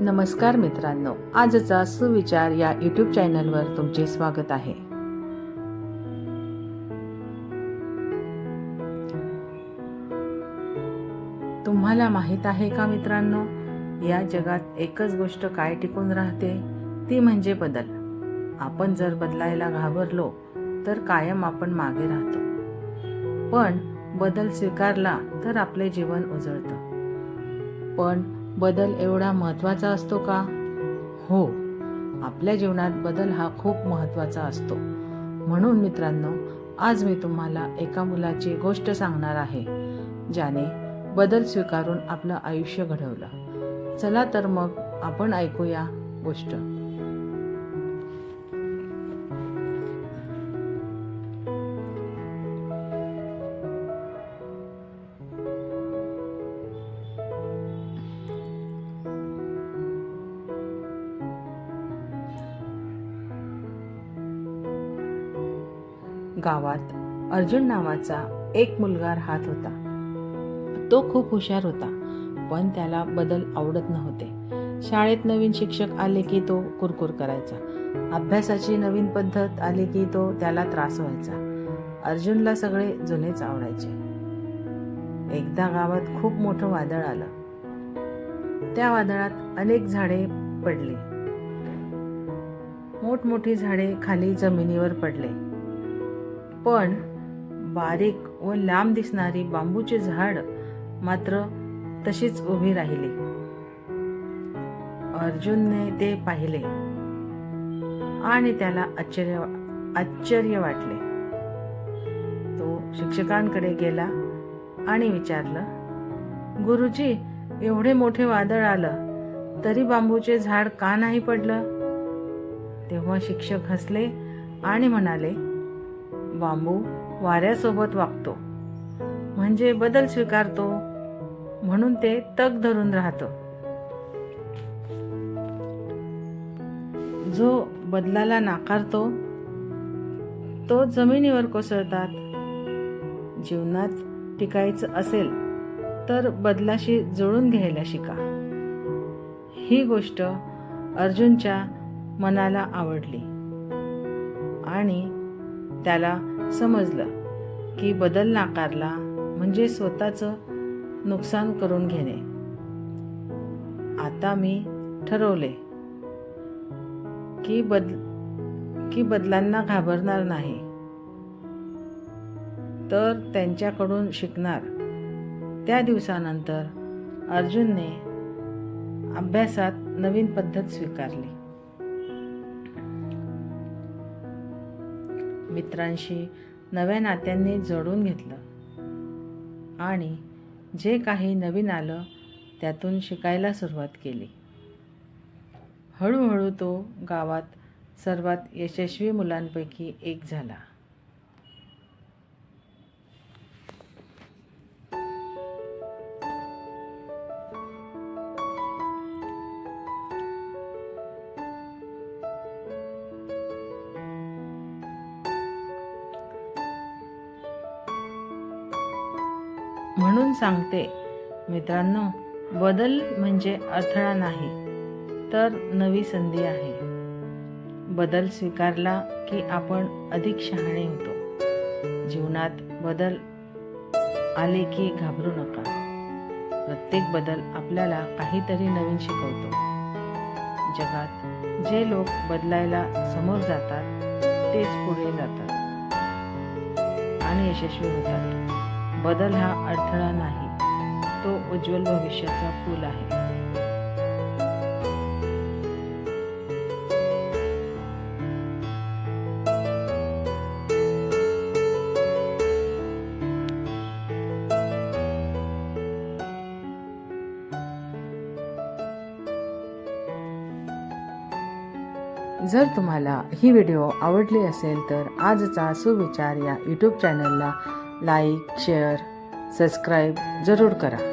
नमस्कार मित्रांनो आजचा सुविचार या यूट्यूब चॅनलवर तुमचे स्वागत आहे. तुम्हाला माहीत आहे का मित्रांनो या जगात एकच गोष्ट काय टिकून राहते? ती म्हणजे बदल. आपण जर बदलायला घाबरलो तर कायम आपण मागे राहतो. पण बदल स्वीकारला तर आपले जीवन उजळतं. पण बदल एवढा महत्त्वाचा असतो का? हो आपल्या जीवनात बदल हा खूप महत्त्वाचा असतो. म्हणून मित्रांनो आज मी तुम्हाला एका मुलाची गोष्ट सांगणार आहे ज्याने बदल स्वीकारून आपलं आयुष्य घडवलं. चला तर मग आपण ऐकूया गोष्ट. गावात अर्जुन नावाचा एक मुलगा राहत होता. तो खूप हुशार होता पण त्याला बदल आवडत नव्हते. शाळेत नवीन शिक्षक आले की तो कुरकुर करायचा. अभ्यासाची नवीन पद्धत आली की तो त्याला त्रास व्हायचा. अर्जुनला सगळे जुनेच आवडायचे. एकदा गावात खूप मोठं वादळ आलं. त्या वादळात अनेक झाडे पडली. मोठमोठी झाडे खाली जमिनीवर पडले. पण बारीक व लांब दिसणारी बांबूचे झाड मात्र तशीच उभी राहिली. अर्जुनने ते पाहिले आणि त्याला आश्चर्य आश्चर्य वाटले. तो शिक्षकांकडे गेला आणि विचारलं गुरुजी एवढे मोठे वादळ आलं तरी बांबूचे झाड का नाही पडलं? तेव्हा शिक्षक हसले आणि म्हणाले बांबू वाऱ्यासोबत वागतो. म्हणजे बदल स्वीकारतो. म्हणून ते तग धरून राहतं. जो बदलाला नाकारतो तो जमिनीवर कोसळतात. जीवनात टिकायचं असेल तर बदलाशी जुळून घ्यायला शिका. ही गोष्ट अर्जुनच्या मनाला आवडली. आणि त्याला समजलं की बदल नाकारला म्हणजे स्वतःचं नुकसान करून घेणे. आता मी ठरवले की बद की बदलांना घाबरणार नाही. तर त्यांच्याकडून शिकणार. त्या दिवसानंतर अर्जुनने अभ्यासात नवीन पद्धत स्वीकारली. मित्रांशी नव्या नात्यांनी जोडून घेतलं. आणि जे काही नवीन आलं त्यातून शिकायला सुरुवात केली. हळूहळू तो गावात सर्वात यशस्वी मुलांपैकी एक झाला. म्हणून सांगते. मित्रांनो बदल म्हणजे अडथळा नाही तर नवी संधी आहे. बदल स्वीकारला की आपण अधिक शहाणे होतो. जीवनात बदल आले की घाबरू नका. प्रत्येक बदल आपल्याला काहीतरी नवीन शिकवतो. जगात जे लोक बदलायला समोर जातात तेच पुढे जातात. आणि यशस्वी होतात. बदल हा अडथळा नाही. तो उज्ज्वल भविष्याचा पूल आहे. जर तुम्हाला ही व्हिडिओ आवडली असेल तर आजचा सुविचार या यूट्यूब चॅनलला लाईक शेअर सबस्क्राईब जरूर करा.